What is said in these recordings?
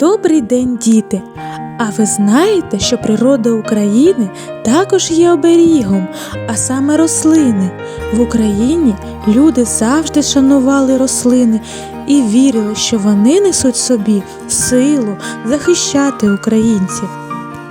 Добрий день, діти! А ви знаєте, що природа України також є оберігом, а саме рослини. В Україні люди завжди шанували рослини і вірили, що вони несуть собі силу захищати українців.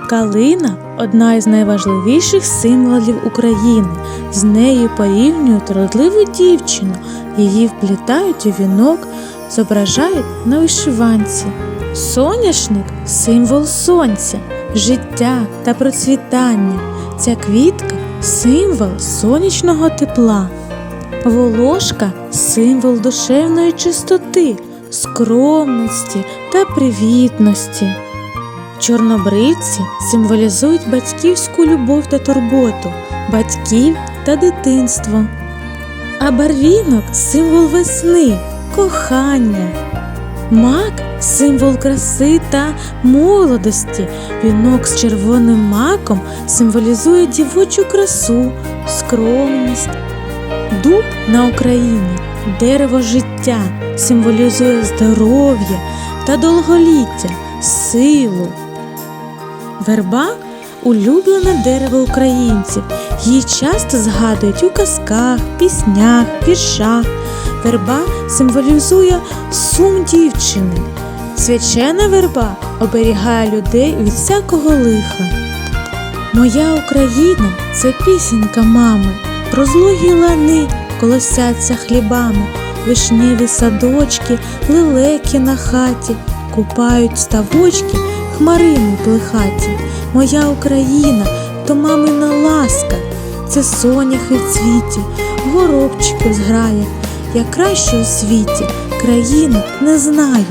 Калина одна із найважливіших символів України. З нею порівнюють родливу дівчину, її вплітають у вінок, зображають на вишиванці. Соняшник символ сонця, життя та процвітання. Ця квітка символ сонячного тепла. Волошка символ душевної чистоти, скромності та привітності. Чорнобривці символізують батьківську любов та турботу, батьків та дитинство. А барвінок символ весни, кохання. Мак символ краси та молодості. Вінок з червоним маком символізує дівочу красу, скромність. Дуб на Україні дерево життя символізує здоров'я та довголіття, силу. Верба улюблене дерево українців. Її часто згадують у казках, піснях, віршах. Верба символізує сум дівчини. Свячена верба оберігає людей від всякого лиха. Моя Україна це пісенька мами, розлогі лани колосяться хлібами, вишневі садочки, лелеки на хаті, купають ставочки хмарини плехаті. Моя Україна то мамина ласка, це соняхи в цвіті, горобчики зграє. Я краще у світі країни не знаю.